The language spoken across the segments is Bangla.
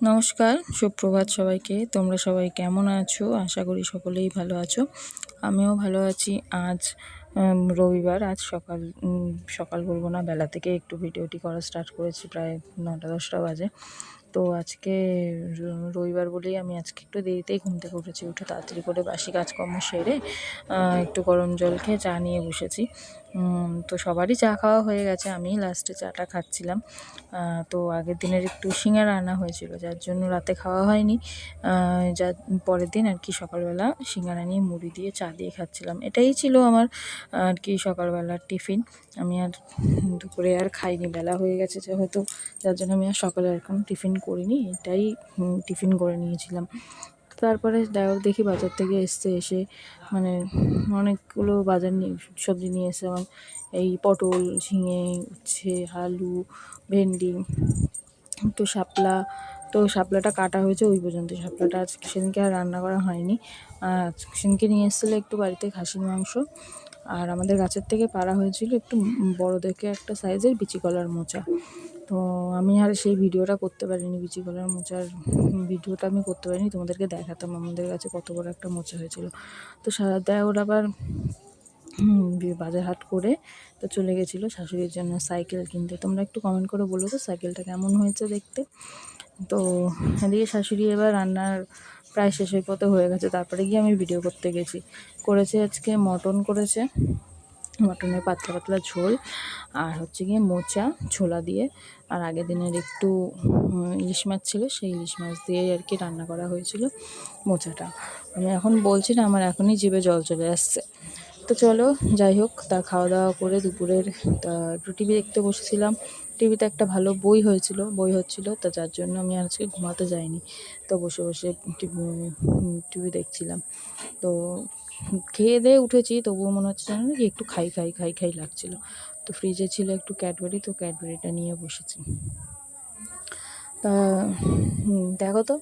নমস্কার, সুপ্রভাত সবাইকে। তোমরা সবাই কেমন আছো? আশা করি সকলেই ভালো আছো। আমিও ভালো আছি। আজ রবিবার, আজ সকাল সকাল বলব না, বেলা থেকে একটু ভিডিওটি করা স্টার্ট করেছি, প্রায় নটা, দশটা বাজে। তো আজকে রবিবার বলেই আমি আজকে একটু দেরিতেই ঘুম থেকে উঠেছি। উঠে তাড়াতাড়ি করে বাসি কাজকর্ম সেরে একটু গরম জল খেয়ে চা নিয়ে বসেছি। তো সবারই চা খাওয়া হয়ে গেছে আমি লাস্টে চাটা খাচ্ছিলাম। তো আগের দিনের একটু সিঙ্গারা আনা হয়েছিল যার জন্য রাতে খাওয়া হয়নি। আহ, যা পরের দিন আর কি সকালবেলা সিঙ্গারা নিয়ে মুড়ি দিয়ে চা দিয়ে খাচ্ছিলাম। এটাই ছিল আমার আর কি সকালবেলার টিফিন। আমি আর দুপুরে আর খাইনি বেলা হয়ে গেছে যেহেতু যার জন্য আমি আর সকালে আর কোনো টিফিন করিনি। এটাই টিফিন করে নিয়েছিলাম। তারপরে দেখো দেখি বাজার থেকে এসছে এসে মানে অনেকগুলো বাজার নিয়ে, সবজি নিয়ে এসে আমার এই পটল, ঝিঙে, উচ্ছে, আলু, ভেন্ডি, তো শাপলা, তো শাপলাটা কাটা হয়েছে ওই পর্যন্ত। শাপলাটা আজ সেদিনকে আর রান্না করা হয়নি। আর সেদিনকে নিয়ে এসেছিল একটু বাড়িতে খাসির মাংস। আর আমাদের গাছের থেকে পাড়া হয়েছিল একটু বড় দেখে একটা সাইজের বিচি কলার মোচা। তো আমি আর সেই ভিডিওটা করতে পারিনি, বিচি কলার মোচার ভিডিওটা আমি করতে পারিনি, তোমাদেরকে দেখাতাম। আমাদের কাছে কত বড় একটা মোচা হয়েছিল। তো সারা দেয় ওর আবার বাজার হাট করে তো চলে গেছিল শাশুড়ির জন্য সাইকেল কিনতে। তোমরা একটু কমেন্ট করে বলো তো সাইকেলটা কেমন হয়েছে দেখতে? তো এদিকে শাশুড়ি এবার রান্নার প্রায় শেষের পথে হয়ে গেছে, তারপরে গিয়ে আমি ভিডিও করতে গেছি। করেছে আজকে মটন করেছে। মটনের পাতলা পাতলা ঝোল আর হচ্ছে গিয়ে মোচা, ছোলা দিয়ে। আর আগের দিনের একটু ইলিশ মাছ ছিল, সেই ইলিশ মাছ দিয়ে আর কি রান্না করা হয়েছিল মোচাটা। আমি এখন বলছি না, আমার এখনই জিভে জল চলে আসছে। তো চলো, যাই হোক, তা খাওয়া দাওয়া করে দুপুরের, তা একটু টিভি দেখতে বসেছিলাম। টিভিতে একটা ভালো বই হয়েছিল, বই হচ্ছিল, তো যার জন্য আমি আজকে ঘুমাতে যাইনি। তো বসে বসে টিভি টিভি দেখছিলাম। তো খেয়ে দিয়ে উঠেছি, তবুও মনে হচ্ছে যেন কি একটু খাই খাই খাই খাই লাগছিল। তো ফ্রিজে ছিল একটু ক্যাডবেরি তো ক্যাডবেরিটা নিয়ে বসেছি। তা দেখো তো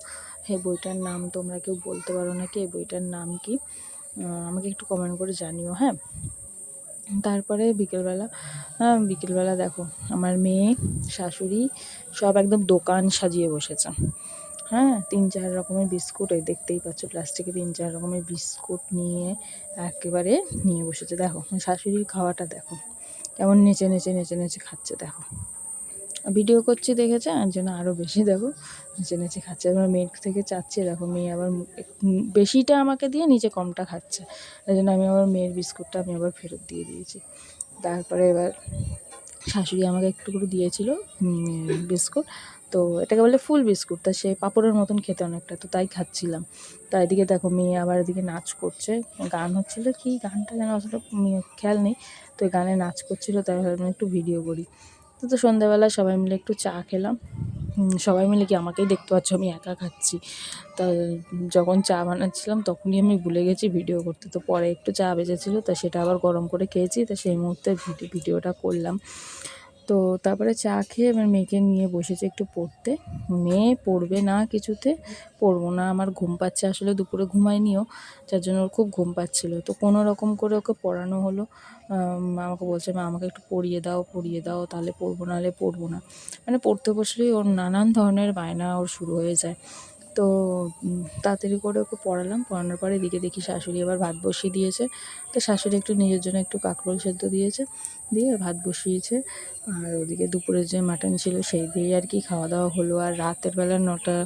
এই বইটার নাম তোমরা কেউ বলতে পারো নাকি এই বইটার নাম কি? আমাকে একটু কমেন্ট করে জানিও হ্যাঁ? তারপরে বিকেলবেলা হ্যাঁ বিকেলবেলা দেখো, আমার মেয়ে, শাশুড়ি সব একদম দোকান সাজিয়ে বসেছে। হ্যাঁ তিন চার রকমের বিস্কুট, এই দেখতেই পাচ্ছ প্লাস্টিকে তিন চার রকমের বিস্কুট নিয়ে একেবারে নিয়ে বসেছে। দেখো শাশুড়ির খাওয়াটা দেখো, কেমন নেচে নেচে নেচে নেচে খাচ্ছে, দেখো। ভিডিও করছি দেখেছে, আর জন্য আরও বেশি, দেখো, নিচে নেচে খাচ্ছে। আমার মেয়ের থেকে চাচ্ছে, দেখো, মেয়ে আবার বেশিটা আমাকে দিয়ে নিচে কমটা খাচ্ছে। তাই জন্য আমি আবার মেয়ের বিস্কুটটা আমি আবার ফেরত দিয়ে দিয়েছি। তারপরে এবার শাশুড়ি আমাকে একটু করে দিয়েছিল বিস্কুট। তো এটাকে বলে ফুল বিস্কুট। তা সে পাঁপড়ের মতন খেতে অনেকটা, তো তাই খাচ্ছিলাম। তা এদিকে দেখো মেয়ে আবার এদিকে নাচ করছে। গান হচ্ছিল কি? গানটা যেন মেয়ে খেয়াল নেই। তো গানে নাচ করছিল, তাই ভাবলাম একটু ভিডিও করি। তো তো সন্ধ্যাবেলা সবাই মিলে একটু চা খেলাম। সবাই মিলে কি আমাকেই দেখতে পাচ্ছ, আমি একা খাচ্ছি। তা যখন চা বানাচ্ছিলাম তখনই আমি ভুলে গেছি ভিডিও করতে। তো পরে একটু চা বেজেছিলো তা সেটা আবার গরম করে খেয়েছি। তা সেই মুহূর্তে ভিডিও ভিডিওটা করলাম। তো তারপরে চা খেয়ে এবার মেয়েকে নিয়ে বসেছে একটু পড়তে। মেয়ে পড়বে না কিছুতে পড়ব না। আমার ঘুম পাচ্ছে আসলে দুপুরে ঘুমায়নিও যার জন্য ওর খুব ঘুম পাচ্ছিলো। তো কোনো রকম করে ওকে পড়ানো হলো। আম, আমাকে বলছে মা আমাকে একটু পড়িয়ে দাও পড়িয়ে দাও তাহলে পড়ব নাহলে পড়ব না। মানে পড়তে বসলেই ওর নানান ধরনের বায়না ওর শুরু হয়ে যায়। তো তাড়াতাড়ি করে ওকে পড়ালাম। পড়ানোর পরে এদিকে দেখি শাশুড়ি আবার ভাত বসিয়ে দিয়েছে। তো শাশুড়ি একটু নিজের জন্য একটু কাঁকরোল সেদ্ধ দিয়েছে, দিয়ে ভাত বসিয়েছে। আর ওদিকে দুপুরের যে মাটন ছিল সেই দিয়ে আর কি খাওয়া দাওয়া হলো। আর রাতের বেলা নটা,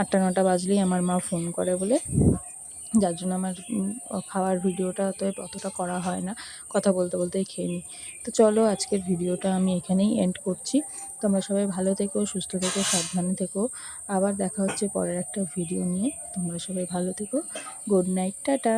আটটা, নটা বাজলেই আমার মা ফোন করে বলে যার জন্য আমার খাওয়ার ভিডিওটা তো অতটা করা হয় না। কথা বলতে বলতেই খেয়ে নিই। তো চলো আজকের ভিডিওটা আমি এখানেই এন্ড করছি। তোমরা সবাই ভালো থেকো, সুস্থ থেকো, সাবধানে থেকো। আবার দেখা হচ্ছে পরের একটা ভিডিও নিয়ে। তোমরা সবাই ভালো থেকো। Good night, tata.